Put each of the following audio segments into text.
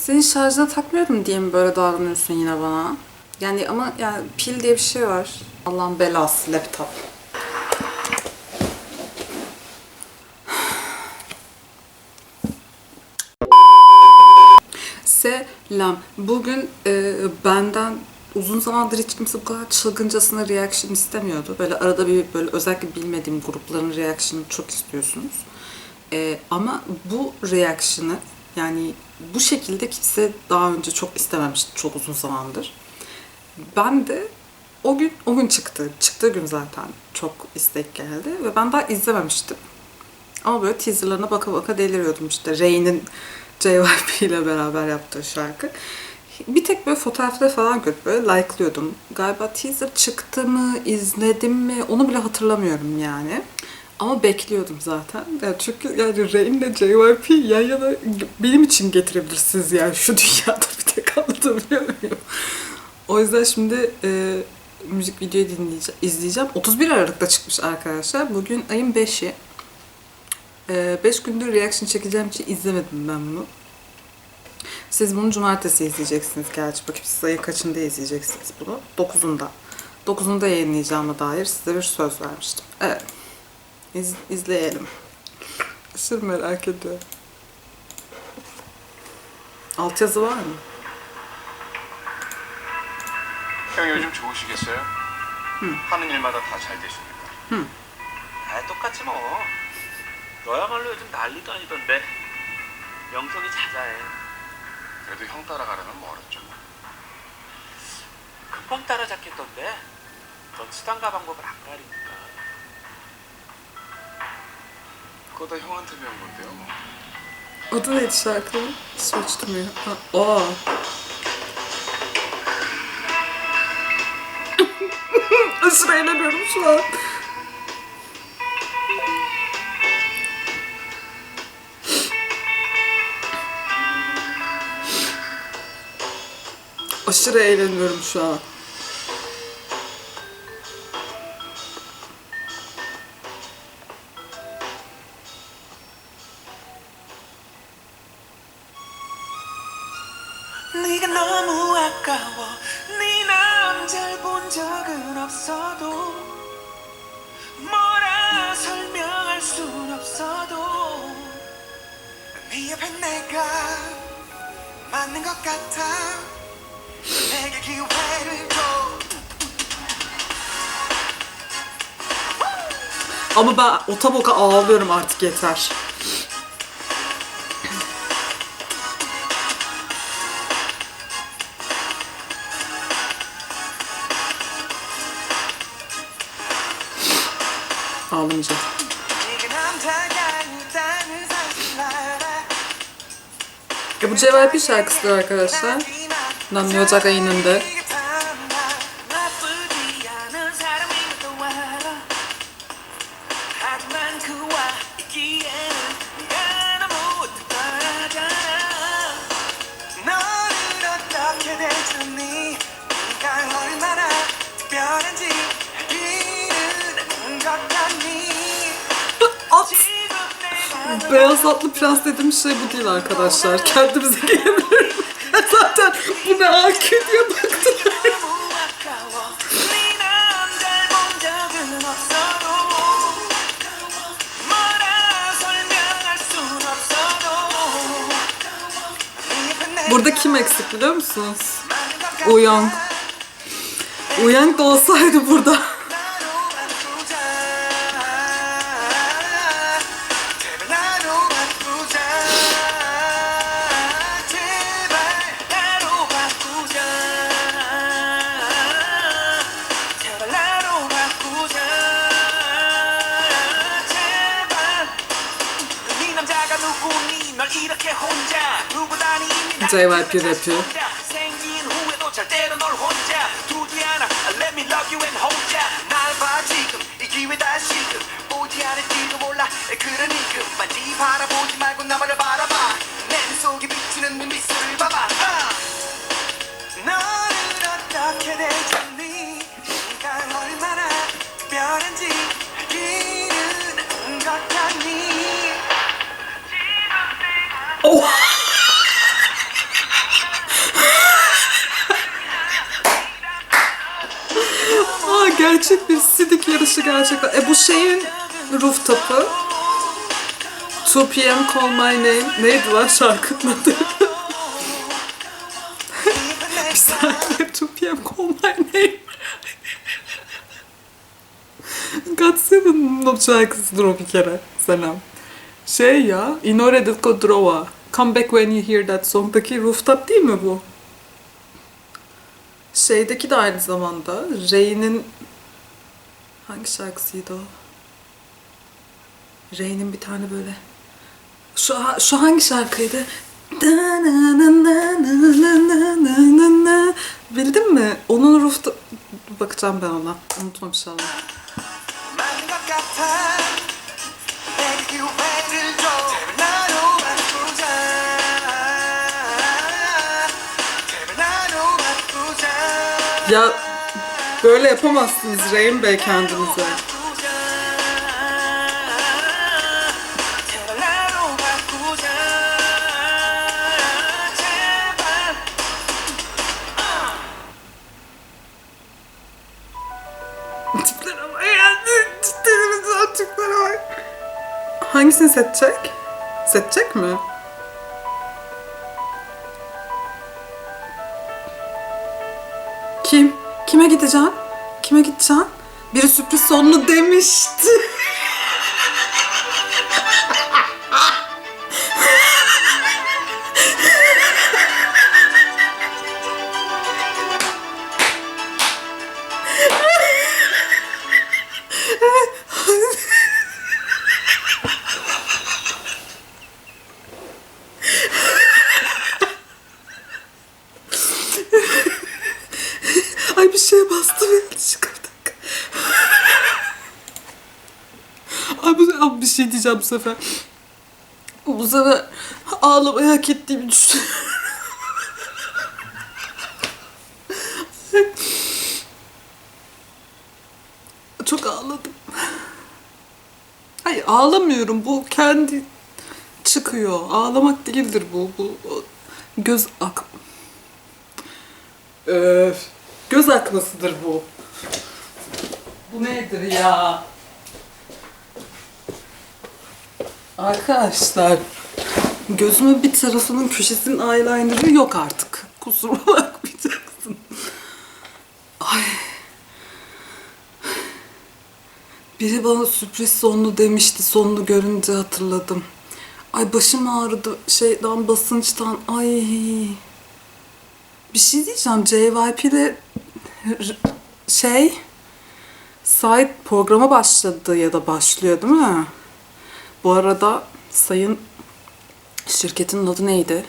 Senin şarjına takmıyorum diye mi böyle davranıyorsun yine bana? Yani ama yani pil diye bir şey var. Allah'ın belası laptop. Selam. Bugün e, benden uzun zamandır hiç kimse bu kadar çılgıncasına reaction istemiyordu. Böyle arada bir böyle özellikle bilmediğim grupların reaction'ı çok istiyorsunuz. E, ama bu reaction'ı yani bu şekilde kimse daha önce çok istememişti çok uzun zamandır. Ben de o gün o gün çıktı. Çıktığı gün zaten çok istek geldi ve ben daha izlememiştim. Ama böyle teaserlarına baka baka deliriyordum işte. Ray'nin JYP ile beraber yaptığı şarkı. Bir tek böyle fotoğrafta falan görüp böyle like'lıyordum. Galiba teaser çıktı mı, izledim mi onu bile hatırlamıyorum yani. Ama bekliyordum zaten. Yani çünkü yani Rain ile JYP yan yana benim için getirebilirsiniz yani şu dünyada bir tek anlatabiliyor muyum? O yüzden şimdi e, müzik videoyu dinleyeceğim, izleyeceğim. 31 Aralık'ta çıkmış arkadaşlar. Bugün ayın 5'i. 5 gündür reaction çekeceğim için izlemedim ben bunu. Siz bunu cumartesi izleyeceksiniz gerçi. Bakayım siz ayın kaçında izleyeceksiniz bunu? 9'unda. 9'unda yayınlayacağıma dair size bir söz vermiştim. Evet. İz, izleyelim. Aşırı merak ediyorum. Altyazı var mı? 형 요즘 좋으시겠어요? 하는 일마다 다 잘 되십니까? 아 똑같지 뭐. 너야말로 요즘 난리도 아니던데. 명성이 자자해. 그래도 형 따라가려면 멀었죠. 금방 따라잡겠던데. 넌 수단과 방법을 안 가리니까. 그거 다 형한테 배운 건데요. 뭐. Adı neydi şarkının? Switch to me. Ha, aa. Aşırı eğleniyorum şu an. Aşırı eğleniyorum şu an. 네 옆에 내가 맞는 것 같아 내게 기회를 줘 Ama ben otoboka ağlıyorum artık yeter. Ağlamayacağım. Bu CYP şarkısıdır arkadaşlar. Bundan Ocak ayınında. beyaz atlı prens dediğim şey bu değil arkadaşlar. Kendimize gelebilirim. Zaten bu ne AQ diye baktılar. Burada kim eksik biliyor musunuz? Uyang. Uyang da olsaydı burada 지금 이 기회 다시금 오지 않을지도 몰라 그러니 그만지 바라보지 말고 나만을 바라 gerçek bir sidik yarışı gerçekten. E bu şeyin rooftop'u. 2 PM Call My Name. Neydi lan şarkının adı? bir saniye 2 PM Call My Name. God Seven'ın şarkısıdır o bir kere. Selam. Şey ya, Inore del Kodrova. Come back when you hear that song'daki rooftop değil mi bu? Şeydeki de aynı zamanda Ray'nin Hangi şarkısıydı o? Rey'nin bir tane böyle. Şu, şu hangi şarkıydı? Bildin mi? Onun ruhta... Bakacağım ben ona. Unutmam inşallah. Ya Böyle yapamazsınız Reyim Bey kendinize. Tiplere bak yani. Cidden açıklara. Hangisini seçecek? Seçecek mi? Kime gideceksin? Kime gideceksin? Biri sürpriz sonunu demişti. diyeceğim bu sefer. Bu sefer ağlamayı hak ettiğimi düşünüyorum. Çok ağladım. Hayır ağlamıyorum. Bu kendi çıkıyor. Ağlamak değildir bu. Bu göz ak Öf. Göz akmasıdır bu. Bu nedir ya? Arkadaşlar, gözümün bir tarafının köşesinin eyeliner'ı yok artık. Kusuruma bakmayacaksın. Ay. Biri bana sürpriz sonlu demişti. Sonunu görünce hatırladım. Ay başım ağrıdı şeyden basınçtan. Ay. Bir şey diyeceğim. JYP'de şey site programa başladı ya da başlıyor değil mi? Bu arada sayın şirketin adı neydi?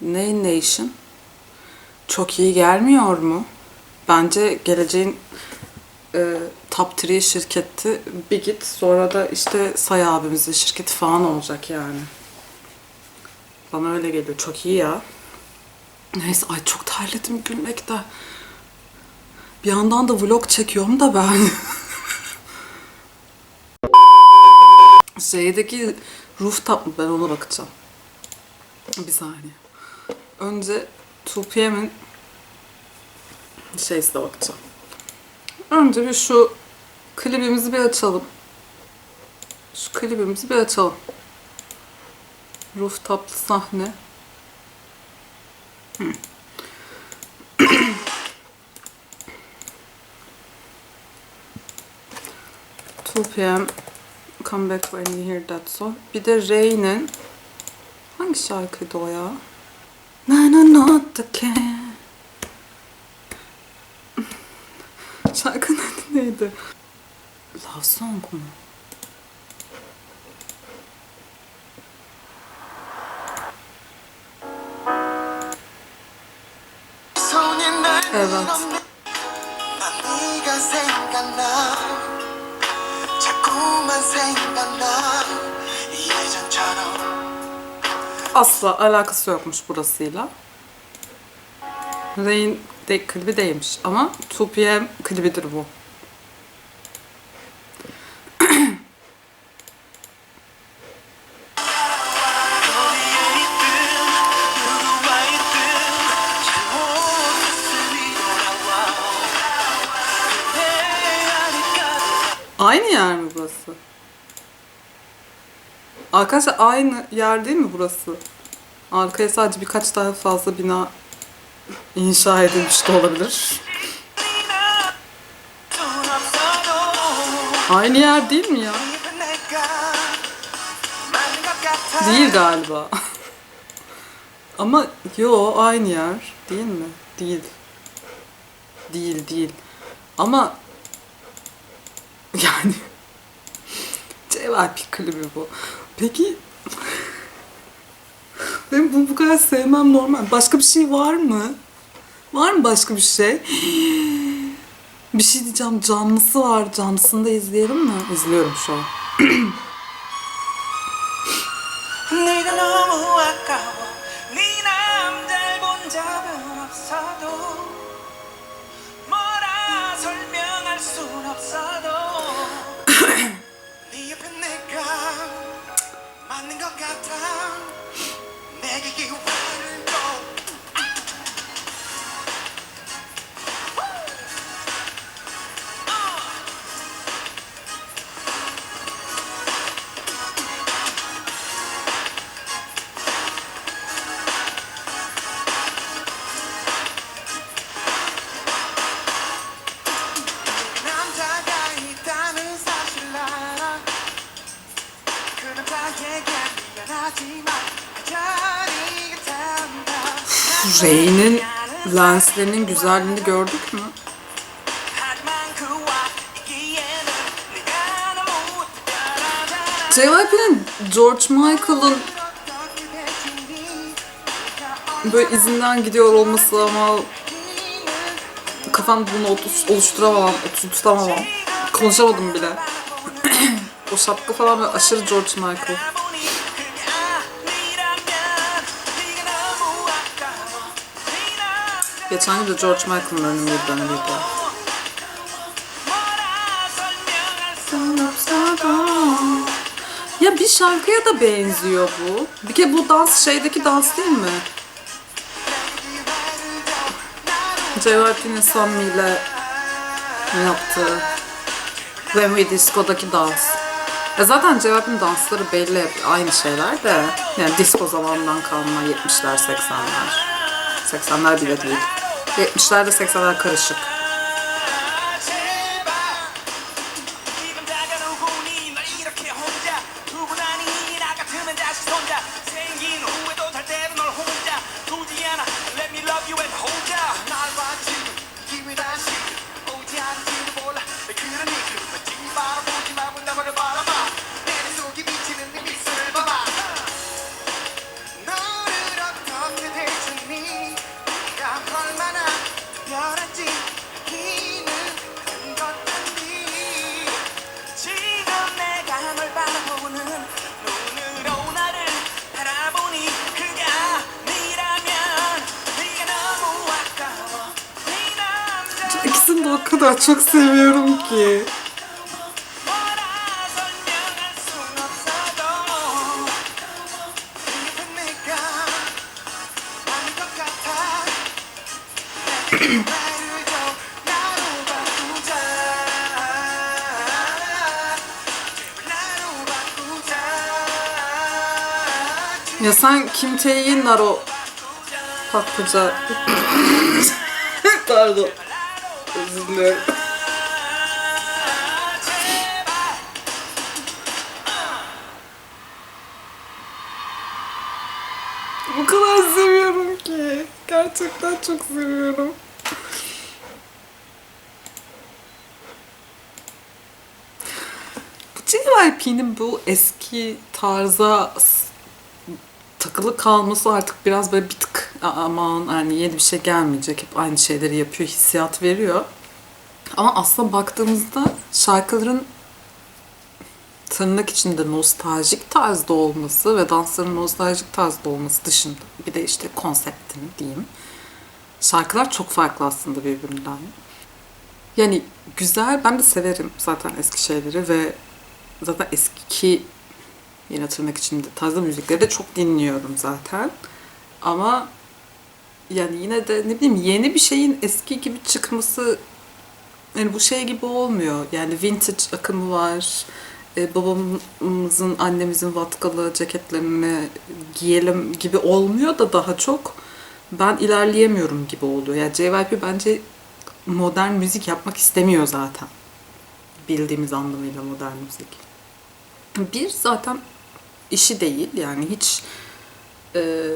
Nine Nation. Çok iyi gelmiyor mu? Bence geleceğin e, top 3 şirketi bir git sonra da işte Say abimizin şirketi falan olacak yani. Bana öyle geliyor. Çok iyi ya. Neyse ay çok terledim gülmekten. Bir yandan da vlog çekiyorum da ben. Şeydeki rooftop mu ben ona bakacağım. Bir saniye. Önce 2PM'in şeysine bakacağım. Önce bir şu klibimizi bir açalım. Şu klibimizi bir açalım. Rooftop'lı sahne. 2 p.m come back when you hear that song. Bir de Ray'nin hangi şarkıydı o ya? Na not the can. Şarkının adı neydi? Love Song mu? Evet. Asla alakası yokmuş burasıyla. Rain de klibi değilmiş ama 2 p.m. klibidir bu. Arkadaşlar aynı yer değil mi burası? Arkaya sadece birkaç daha fazla bina inşa edilmiş de olabilir. Aynı yer değil mi ya? Değil galiba. Ama yo aynı yer değil mi? Değil. Değil değil. Ama yani JYP klibi bu. Peki ben bu bu kadar sevmem normal. Başka bir şey var mı? Var mı başka bir şey? Bir şey diyeceğim. Canlısı var. Canlısını da izleyelim mi? İzliyorum şu an. got time. 내게 기회를 Rey'nin lenslerinin güzelliğini gördük mü? JYP'nin George Michael'ın böyle izinden gidiyor olması ama kafamda bunu oluşturamam, tutamamam. Konuşamadım bile. o şapka falan böyle aşırı George Michael. Geçen gün de George Michael'ın önümde dönemiydi. Ya bir şarkıya da benziyor bu. Bir kere bu dans şeydeki dans değil mi? Cevhertin'in Sammy ile yaptığı When We Disco'daki dans. E zaten Cevhertin dansları belli aynı şeyler de. Yani disco zamanından kalma 70'ler 80'ler. 80'ler bile değil. 70'ler de 80'ler karışık. ikisini de o kadar çok seviyorum ki. ya sen Kim Tae'yi Naro Patlıca Pardon Özür. Bu kadar seviyorum ki. Gerçekten çok seviyorum. JYP'nin bu eski tarza takılı kalması artık biraz böyle bir tık "A- aman yani yeni bir şey gelmeyecek hep aynı şeyleri yapıyor hissiyat veriyor. Ama aslında baktığımızda şarkıların tırnak içinde nostaljik tarzda olması ve dansların nostaljik tarzda olması dışında bir de işte konseptini diyeyim. Şarkılar çok farklı aslında birbirinden. Yani güzel, ben de severim zaten eski şeyleri ve zaten eski yine tırnak içinde tarzda müzikleri de çok dinliyorum zaten. Ama yani yine de ne bileyim yeni bir şeyin eski gibi çıkması Yani bu şey gibi olmuyor. Yani vintage akımı var. E, babamızın, annemizin vatkalı ceketlerini giyelim gibi olmuyor da daha çok ben ilerleyemiyorum gibi oluyor. Yani JYP bence modern müzik yapmak istemiyor zaten. Bildiğimiz anlamıyla modern müzik. Bir zaten işi değil yani hiç e,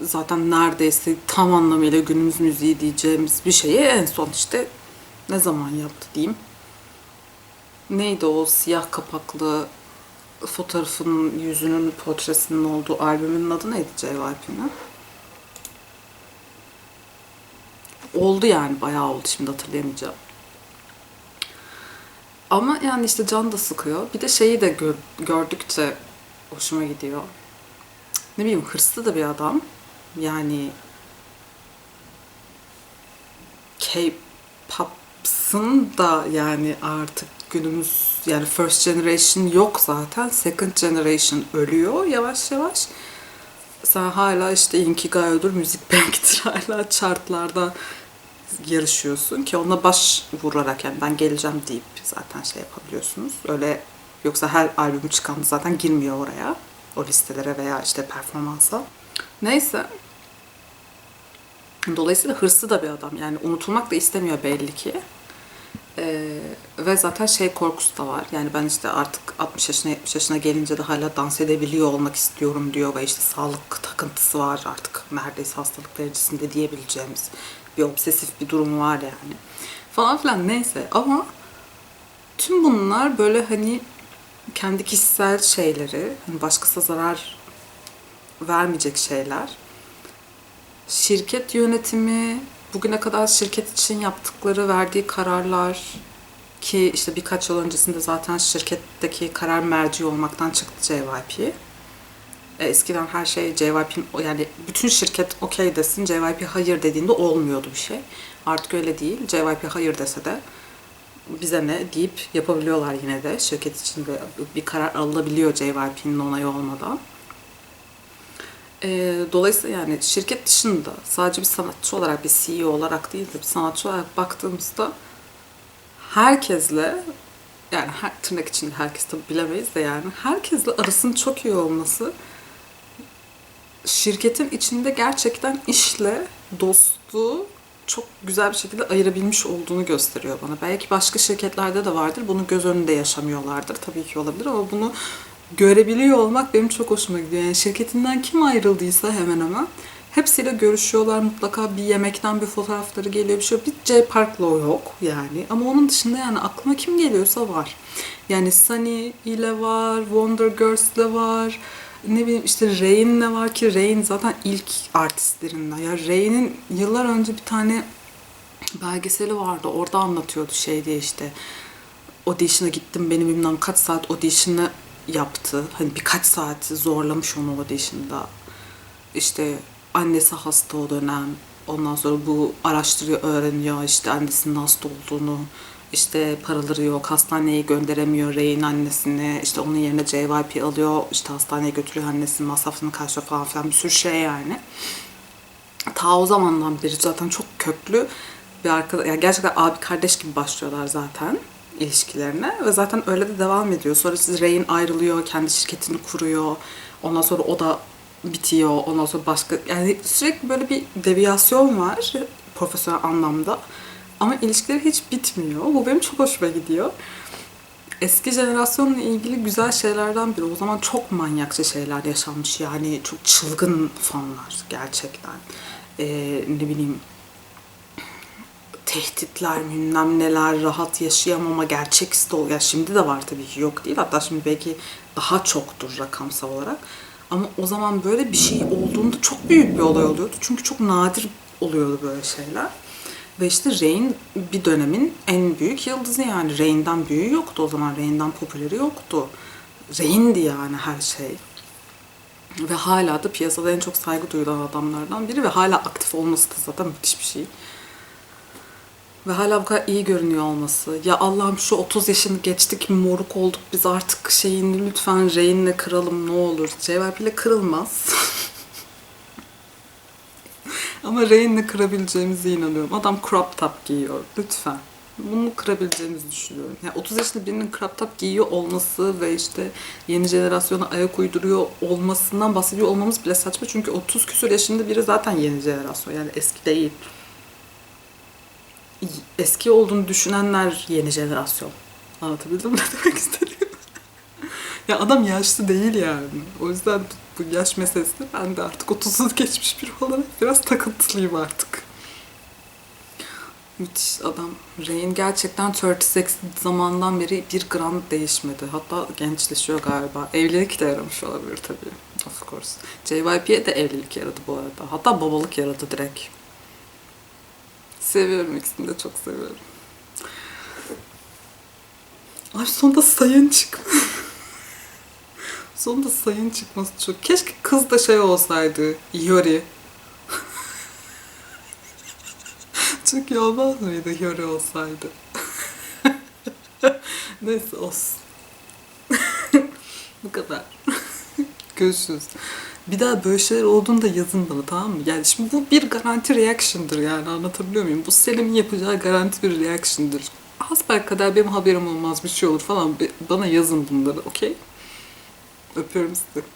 zaten neredeyse tam anlamıyla günümüz müziği diyeceğimiz bir şeyi en son işte ne zaman yaptı diyeyim. Neydi o siyah kapaklı fotoğrafının yüzünün portresinin olduğu albümün adı neydi JYP'nin? Oldu yani bayağı oldu şimdi hatırlayamayacağım. Ama yani işte can da sıkıyor. Bir de şeyi de gör- gördükçe hoşuma gidiyor. Ne bileyim hırslı da bir adam. Yani K-pop'sın da yani artık günümüz yani first generation yok zaten. Second generation ölüyor yavaş yavaş. Sen hala işte Inkigayo'dur, Müzik Bank'tir hala chartlarda yarışıyorsun ki ona baş vurarak yani ben geleceğim deyip zaten şey yapabiliyorsunuz. Öyle yoksa her albüm çıkan zaten girmiyor oraya. O listelere veya işte performansa. Neyse. Dolayısıyla hırslı da bir adam. Yani unutulmak da istemiyor belli ki. Ee, ve zaten şey korkusu da var. Yani ben işte artık 60 yaşına 70 yaşına gelince de hala dans edebiliyor olmak istiyorum diyor ve işte sağlık takıntısı var artık neredeyse hastalık derecesinde diyebileceğimiz bir obsesif bir durumu var yani. Falan filan neyse ama tüm bunlar böyle hani kendi kişisel şeyleri, hani başkasına zarar vermeyecek şeyler. Şirket yönetimi, bugüne kadar şirket için yaptıkları, verdiği kararlar ki işte birkaç yıl öncesinde zaten şirketteki karar merci olmaktan çıktı JYP. E, Eskiden her şey JYP'nin yani bütün şirket okey desin JYP hayır dediğinde olmuyordu bir şey. Artık öyle değil. JYP hayır dese de bize ne deyip yapabiliyorlar yine de. Şirket içinde bir karar alınabiliyor JYP'nin onayı olmadan. Ee, dolayısıyla yani şirket dışında sadece bir sanatçı olarak bir CEO olarak değil de bir sanatçı olarak baktığımızda herkesle yani her, tırnak içinde herkes tabi bilemeyiz de yani herkesle arasının çok iyi olması şirketin içinde gerçekten işle dostluğu çok güzel bir şekilde ayırabilmiş olduğunu gösteriyor bana. Belki başka şirketlerde de vardır. Bunu göz önünde yaşamıyorlardır. Tabii ki olabilir ama bunu görebiliyor olmak benim çok hoşuma gidiyor. Yani şirketinden kim ayrıldıysa hemen hemen hepsiyle görüşüyorlar. Mutlaka bir yemekten bir fotoğrafları geliyor bir şey yok. Bir J Park'la yok yani. Ama onun dışında yani aklıma kim geliyorsa var. Yani Sunny ile var, Wonder Girls'le var. Ne bileyim işte Rain'le var ki Rain zaten ilk artistlerinden. Ya Rain'in yıllar önce bir tane belgeseli vardı. Orada anlatıyordu şey diye işte audition'a gittim benim bilmem kaç saat audition'ı yaptı. Hani birkaç saat zorlamış onu audition'da. İşte annesi hasta o dönem. Ondan sonra bu araştırıyor, öğreniyor işte annesinin hasta olduğunu. İşte paraları yok, hastaneye gönderemiyor Rey'in annesini. İşte onun yerine JYP alıyor, işte hastaneye götürüyor annesinin masrafını karşılıyor falan filan bir sürü şey yani. Ta o zamandan beri zaten çok köklü bir arkadaş, yani gerçekten abi kardeş gibi başlıyorlar zaten ilişkilerine ve zaten öyle de devam ediyor. Sonra siz Rey'in ayrılıyor, kendi şirketini kuruyor. Ondan sonra o da bitiyor. Ondan sonra başka yani sürekli böyle bir deviyasyon var profesyonel anlamda. Ama ilişkileri hiç bitmiyor. Bu benim çok hoşuma gidiyor. Eski jenerasyonla ilgili güzel şeylerden biri. O zaman çok manyakça şeyler yaşanmış. Yani çok çılgın fanlar gerçekten. Ee, ne bileyim tehditler, bilmem neler, rahat yaşayamama, gerçek ol. Ya şimdi de var tabii ki yok değil. Hatta şimdi belki daha çoktur rakamsal olarak. Ama o zaman böyle bir şey olduğunda çok büyük bir olay oluyordu. Çünkü çok nadir oluyordu böyle şeyler. Ve işte Rain bir dönemin en büyük yıldızı yani. Rain'den büyüğü yoktu o zaman. Rain'den popüleri yoktu. Rain'di yani her şey. Ve hala da piyasada en çok saygı duyulan adamlardan biri ve hala aktif olması da zaten müthiş bir şey. Ve hala bu kadar iyi görünüyor olması. Ya Allah'ım şu 30 yaşını geçtik moruk olduk biz artık şeyini lütfen Rain'le kıralım ne olur. JYP ile kırılmaz. Ama Rain'le kırabileceğimize inanıyorum. Adam crop top giyiyor. Lütfen. bunu kırabileceğimizi düşünüyorum. Yani 30 yaşında birinin crop top giyiyor olması ve işte yeni jenerasyona ayak uyduruyor olmasından bahsediyor olmamız bile saçma. Çünkü 30 küsur yaşında biri zaten yeni jenerasyon yani eski değil. Eski olduğunu düşünenler yeni jenerasyon. Anlatabildim ne demek istediğimi? ya adam yaşlı değil yani. O yüzden bu yaş meselesi ben de artık 30'u geçmiş biri olarak biraz takıntılıyım artık. Müthiş adam. Rain gerçekten 36 zamandan beri bir gram değişmedi. Hatta gençleşiyor galiba. Evlilik de yaramış olabilir tabii. Of course. JYP'ye de evlilik yaradı bu arada. Hatta babalık yaradı direkt. Seviyorum ikisini de çok seviyorum. Ay sonunda sayın çık. sonunda sayın çıkması çok. Keşke kız da şey olsaydı. Yori. çok iyi olmaz mıydı Yori olsaydı? Neyse olsun. Bu kadar. Görüşürüz. Bir daha böyle şeyler olduğunda yazın bana tamam mı? Yani şimdi bu bir garanti reaction'dır yani anlatabiliyor muyum? Bu Selim'in yapacağı garanti bir reaction'dır. Hasbel kadar benim haberim olmaz bir şey olur falan. Bana yazın bunları okey? Öpüyorum sizi.